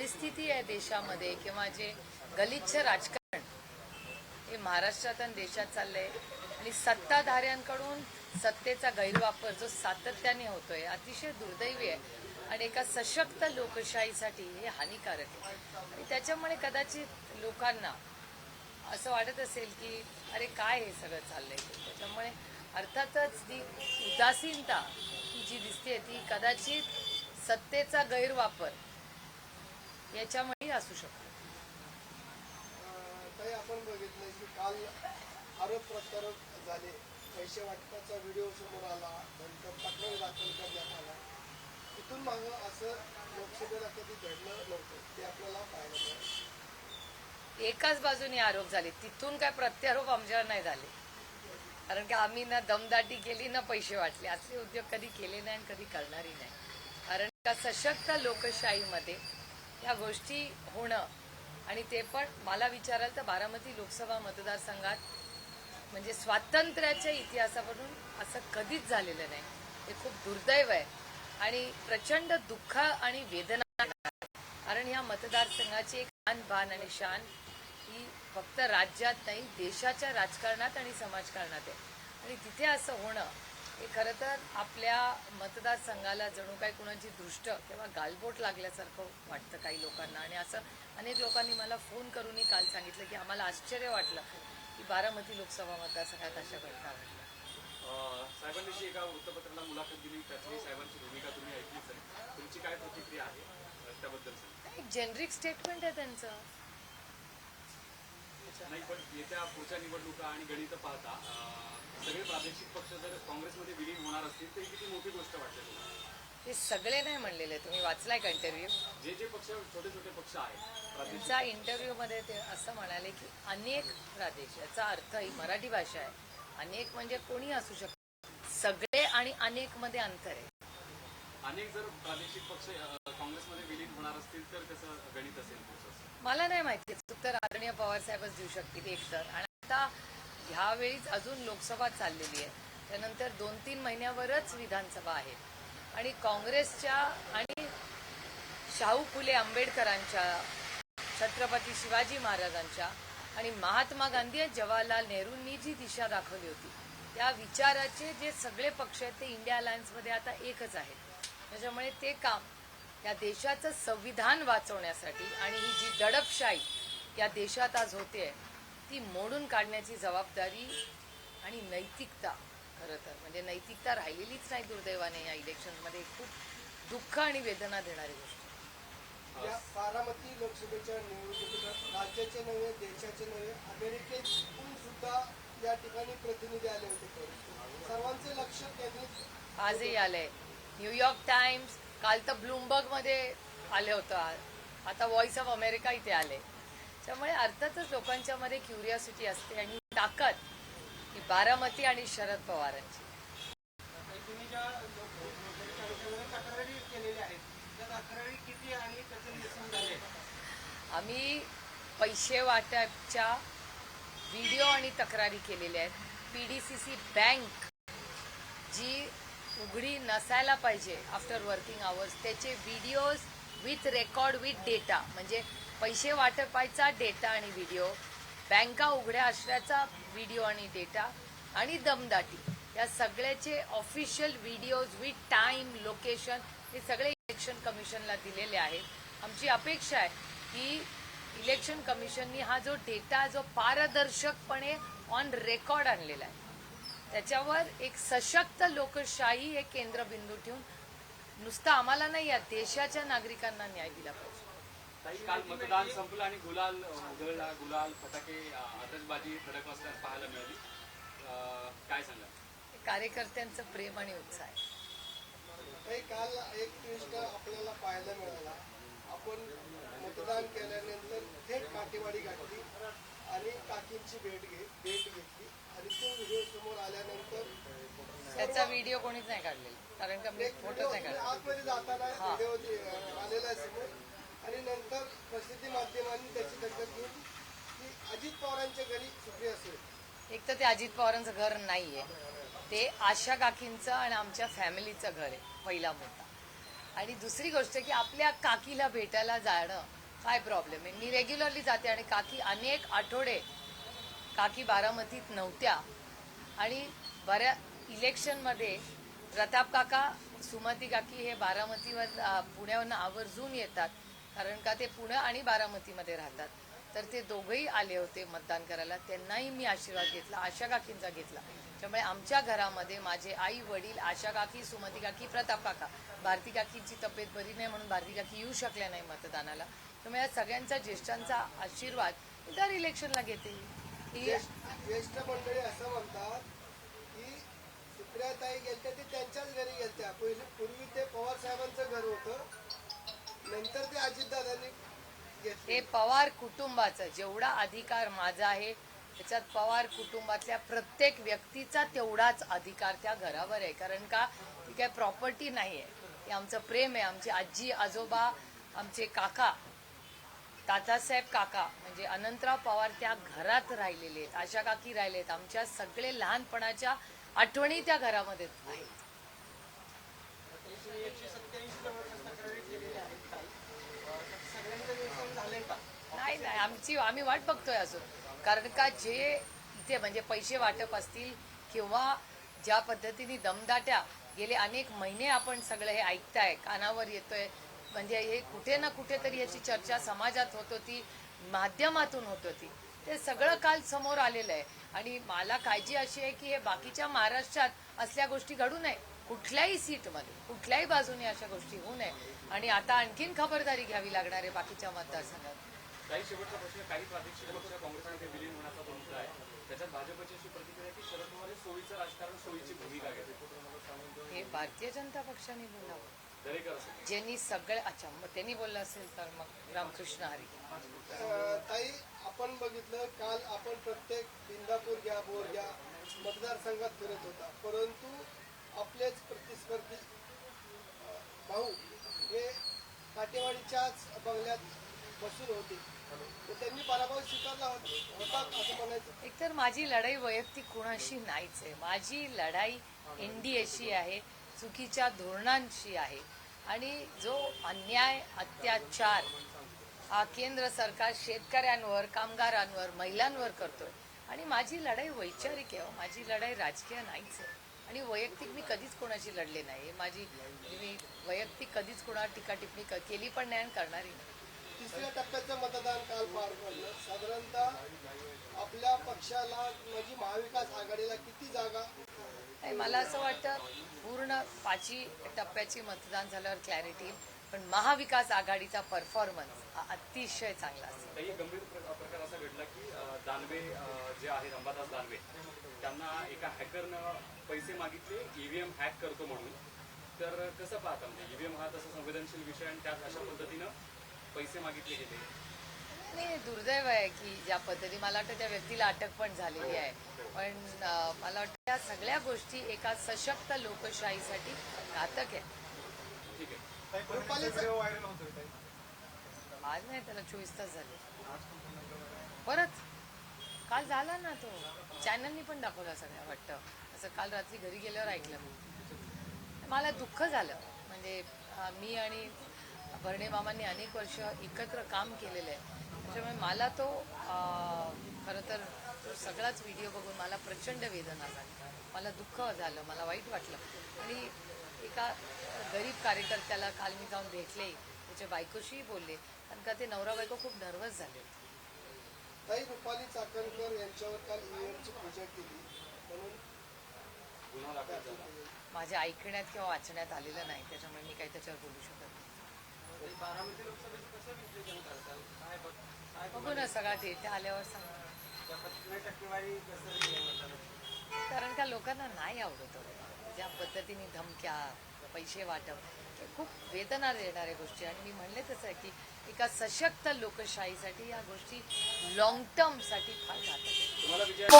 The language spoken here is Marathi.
परिस्थिती आहे देशामध्ये किंवा जे गलिच्छ राजकारण हे महाराष्ट्रात आणि देशात चाललंय आणि सत्ताधाऱ्यांकडून सत्तेचा गैरवापर जो सातत्याने होतोय अतिशय दुर्दैवी आहे आणि एका सशक्त लोकशाहीसाठी हे हानिकारक आहे. आणि त्याच्यामुळे कदाचित लोकांना असं वाटत असेल की अरे काय हे सगळं चाललंय? त्याच्यामुळे अर्थातच ती उदासीनता ही जी दिसते ती कदाचित सत्तेचा गैरवापर याच्यामुळेही असू शकतो. काही आपण बघितलंय की काल आरोप प्रत्यारोप झाले. पैसे वाटपाचा व्हिडिओ समोर आला. नंतर तक्रार दाखल करण्यात आला. तिथून मागं असं लोकसभेला कधी घडलं नव्हतं ते आपल्याला पाहायला मिळालं. एकाच बाजूने आरोप झाले. तिथून काय प्रत्यारोप आमच्यावर नाही झाले. कारण की आम्ही ना दमदाटी केली ना पैसे वाटले. असे उद्योग कधी केले नाही आणि कधी करणारही नाही. कारण का सशक्त लोकशाहीमध्ये या गोष्टी होणं. आणि ते पण मला विचाराल तर बारामती लोकसभा मतदारसंघात म्हणजे स्वातंत्र्याच्या इतिहासावरून असं कधीच झालेलं नाही. हे खूप दुर्दैव आहे. आणि प्रचंड दुःख आणि वेदना. कारण या मतदारसंघाची एक आन बान आणि शान ही फक्त राज्यात नाही देशाच्या राजकारणात आणि समाजकारणात आहे. आणि तिथे असं होणं हे खरं तर आपल्या मतदारसंघाला जणू काही कुणाची दृष्ट किंवा गालबोट लागल्यासारखं वाटतं काही लोकांना. आणि असं अनेक लोकांनी मला फोन करूनही काल सांगितलं की आम्हाला आश्चर्य वाटलं की बारामती लोकसभा मतदारसंघात अशा घटना घडल्या. साहेबांनी एका वृत्तपत्राला मुलाखत दिली त्यातली साहेबांची भूमिका तुम्ही ऐकलीच आहे. तुमची काय प्रतिक्रिया आहे त्याबद्दल. एक जेनरिक स्टेटमेंट आहे त्यांचं. नाही पण येत्या पुढच्या निवडणुका आणि गणित पाहता सगळे प्रादेशिक पक्ष जर काँग्रेसमध्ये विलीन होणार असतील तर ही किती मोठी गोष्ट वाटते तुम्हाला? ते सगळे नाही म्हणलेले तुम्ही वाचलाय का इंटरव्ह्यू जे जे पक्ष छोटे छोटे पक्ष आहेत प्रादेशिक त्यांचा इंटरव्ह्यूमध्ये ते असं म्हणाले की अनेक प्रदेश याचा अर्थ ही मराठी भाषा आहे अनेक म्हणजे कोणी असू शकतं सगळे आणि अनेकमध्ये अंतर आहे. अनेक जर प्रादेशिक पक्ष अ, काँग्रेसमध्ये विलीन होणार असतील तर कसं गणित असेल पुढचं? मला नाही माहिती. उत्तर आदरणीय पवार साहेबच देऊ शकतील एकतर. आणि आता ह्यावेळीच अजून लोकसभा चाललेली आहे. त्यानंतर दोन तीन महिन्यावरच विधानसभा आहे. आणि काँग्रेसच्या आणि शाहू फुले आंबेडकरांच्या छत्रपती शिवाजी महाराजांच्या आणि महात्मा गांधी जवाहरलाल नेहरूंनी जी दिशा दाखवली होती त्या विचाराचे जे सगळे पक्ष आहेत ते इंडिया अलायन्समध्ये आता एकच आहेत. त्याच्यामुळे ते काम या देशाचं संविधान वाचवण्यासाठी आणि ही जी दडपशाही या देशात आज होते ती मोडून काढण्याची जबाबदारी आणि नैतिकता खरं तर. म्हणजे नैतिकता राहिलेलीच नाही दुर्दैवाने या इलेक्शनमध्ये. खूप दुःख आणि वेदना देणारी गोष्ट. या बारामती लोकसभेच्या निवडणुकीत राज्याचे नव्हे देशाचे नव्हे अमेरिकेतून सुद्धा या ठिकाणी प्रतिनिधी आले होते. सर्वांचे लक्ष केंद्रित आजही आलंय. न्यूयॉर्क टाइम्स काल तर ब्लूमबर्गमध्ये आले होतं. आता व्हॉइस ऑफ अमेरिका इथे आले. त्यामुळे अर्थातच लोकांच्या मध्ये क्युरिओसिटी असते आणि ताकद ही बारामती आणि शरद पवारांची. आम्ही पैसे वाटपच्या व्हिडिओ आणि तक्रारी केलेल्या आहेत. P D C C bank जी उघडी नसायला पाहिजे आफ्टर वर्किंग आवर्स त्याचे videos with record with data म्हणजे पैसे वाटपायचा डेटा आणि व्हिडिओ बँका उघड्या असल्याचा व्हिडिओ आणि डेटा आणि दमदाटी. या सगळ्याचे official videos with time location हे सगळे इलेक्शन कमिशनला दिलेले आहेत. आमची अपेक्षा आहे की इलेक्शन कमिशननी हा जो डेटा जो पारदर्शकपणे ऑन रेकॉर्ड आणलेला आहे. त्याच्यावर एक सशक्त लोकशाही हे केंद्रबिंदू ठेवून नुसतं आम्हाला नाही या देशाच्या नागरिकांना न्याय दिला पाहिजे. काल मतदान संपलं आणि गुलाल उधळला गुलाल फटाके आतषबाजी वाजता पाहायला मिळाली. काय सांगा कार्यकर्त्यांचं प्रेम आणि उत्साह आहे. काल एक ट्विस्ट आपल्याला पाहायला मिळाला. आपण मतदान केल्यानंतर थेट काठीवाडी गाठली आणि काकींची भेट भेट घेतली. आणि तो व्हिडिओ समोर आल्यानंतर त्याचा व्हिडिओ कोणीच नाही काढलेला. कारण का मी व्हिडिओ नाही काढला. आतमध्ये जाताना व्हिडिओ जे, आलेला आहे समोर. आणि नंतर प्रसिद्धी माध्यमांनी त्याची दखल घेऊन की अजित पवारांच्या घरी सुप्रिया सुळे एक तर ते अजित पवारांचं घर नाहीये. ते आशा काकींचं आणि आमच्या फॅमिलीचं घर आहे पहिला मुद्दा. आणि दुसरी गोष्ट की आपल्या काकीला भेटायला जाणं काय प्रॉब्लेम आहे? मी रेग्युलरली जाते आणि काकी अनेक आठवडे काकी बारामतीत नव्हत्या. आणि बऱ्या इलेक्शनमध्ये प्रताप काका सुमती काकी हे बारामतीवर पुण्यावरनं आवर्जून येतात. कारण का ते पुणे आणि बारामतीमध्ये राहतात. तर ते दोघंही आले होते मतदान करायला. त्यांनाही मी आशीर्वाद घेतला आशा काकींचा घेतला. त्यामुळे आमच्या घरामध्ये माझे आई वडील आशा काकी सुमती काकी प्रताप काका भारती काकींची तब्येत बरी नाही म्हणून भारती काकी येऊ शकल्या नाही मतदानाला. त्यामुळे या सगळ्यांचा ज्येष्ठांचा आशीर्वाद दर इलेक्शनला घेते ज्येष्ठ मंडळी असं म्हणतात की सुप्रियाताई गेलत्या ते त्यांच्याच घरी गेलत्या. पहिले पूर्वी ते पवार साहेबांचं घर होतं. नंतर ते अजितदादांनी हे पवार कुटुंबाचं जेवढा अधिकार माझा आहे त्याच्यात पवार कुटुंबातल्या प्रत्येक व्यक्तीचा तेवढाच अधिकार त्या घरावर आहे. कारण का? ती काय प्रॉपर्टी नाही आहे ते आमचं प्रेम आहे. आमची आजी आजोबा आमचे काका तातासाहेब काका म्हणजे अनंतराव पवार त्या घरात राहिलेले आहेत. आशा काकी राहिले आहेत. आमच्या सगळे लहानपणाच्या आठवणी त्या घरामध्ये आहेत. नाही नाही आमची आम्ही वाट बघतोय अजून. कारण का जे इथे म्हणजे पैसे वाटप असतील किंवा ज्या पद्धतीने दमदाट्या गेले अनेक महिने आपण सगळं हे ऐकताय कानावर येतोय म्हणजे हे कुठे ना कुठेतरी याची चर्चा समाजात होत होती माध्यमातून होत होती. ते सगळं काल समोर आलेलं आहे. आणि मला काळजी अशी आहे की हे बाकीच्या महाराष्ट्रात असल्या गोष्टी घडू नये. कुठल्याही सीटमध्ये कुठल्याही बाजूने अशा गोष्टी होऊ नये. आणि आता आणखीन खबरदारी घ्यावी लागणार आहे बाकीच्या मतदारसंघात. काही शेवटचा प्रश्न काही प्रादेशिक पक्ष काँग्रेसमध्ये विलीन होण्याचा तो मुद्दा आहे त्याच्यात भाजपची अशी प्रतिक्रिया की शरद पवार हे सोयीचं राजकारण सोयीची भूमिका घेते हे भारतीय जनता पक्षाने बोलावं. ज्यांनी सगळे अच्छा मग त्यांनी बोललं असेल तर मग रामकृष्ण हरी. ताई आपण बघितलं काल आपण प्रत्येक इंदापूर घ्या बोर घ्या मतदारसंघात फिरत होता. परंतु आपलेच प्रतिस्पर्धी भाऊ हे काटेवाडीच्याच बंगल्यात बसून होते. त्यांनी पराभव स्वीकारला होता होता असं म्हणायचं? एकतर माझी लढाई वैयक्तिक कुणाशी नाहीच आहे. माझी लढाई एनडीएशी आहे. चुकीच्या धोरणांशी आहे. आणि जो अन्याय अत्याचार हा केंद्र सरकार शेतकऱ्यांवर कामगारांवर महिलांवर करतोय. आणि माझी लढाई वैचारिक आहे हो. माझी लढाई राजकीय नाहीच आहे. आणि वैयक्तिक मी कधीच कोणाशी लढले नाही माझी मी वैयक्तिक कधीच कोणावर टीका टिप्पणी क- केली पण नाही आणि करणारी नाही. तिसऱ्या टप्प्याचं मतदान काल पार पडलं. साधारणतः आपल्या पक्षाला म्हणजे महाविकास आघाडीला किती जागा नाही मला असं वाटतं पूर्ण पाचवी टप्प्याची मतदान झाल्यावर क्लॅरिटी पण महाविकास आघाडीचा परफॉर्मन्स हा अतिशय चांगला असेल. काही गंभीर प्र- प्रकार असा घडला की अं, दानवे जे आहेत अंबादास दानवे त्यांना एका हॅकरनं पैसे मागितले ईव्हीएम हॅक करतो म्हणून. तर कसं पाहता म्हणजे ईव्हीएम हा तसा संवेदनशील विषय आणि त्यात अशा पद्धतीनं पैसे मागितले गेले. नाही दुर्दैव आहे की ज्या पद्धती मला वाटतं त्या व्यक्तीला अटक पण झालेली आहे. पण मला वाटतं त्या सगळ्या गोष्टी एका सशक्त लोकशाहीसाठी घातक आहे ठीक आहे. रुपालीचं आज नाही त्याला चोवीस तास झाले. परत? काल झाला ना तो. चॅनलनी पण दाखवला सगळ्या वाटतं. असं काल रात्री घरी गेल्यावर ऐकलं मी. मला दुःख झालं. म्हणजे मी आणि भरणे मामांनी अनेक वर्ष एकत्र काम केलेलं आहे. त्याच्यामुळे मला तो अं, खरं तर तो सगळाच व्हिडिओ बघून मला प्रचंड वेदना झाली. मला दुःख झालं मला वाईट वाटलं. आणि एका गरीब कार्यकर्त्याला काल मी जाऊन भेटले त्याच्या बायकोशीही बोलले. कारण का ते नवरा बायको खूप नर्वस झाले. ताई रुपाली चाकणकर यांच्यावर काल ईव्हीएमची पूजा केली. म्हणून गुन्हा दाखल झाला. माझ्या ऐकण्यात किंवा वाचण्यात आलेलं नाही त्याच्यामुळे मी काही त्याच्यावर बोलू शकत नाही. बघू ना सगळा डेटा आल्यावर सांग. कारण का लोकांना नाही आवडत ज्या पद्धतीने धमक्या पैसे वाटप खूप वेदना देणाऱ्या गोष्टी. आणि मी म्हणले तसं आहे की एका सशक्त लोकशाहीसाठी या गोष्टी लॉंग टर्मसाठी फार घातक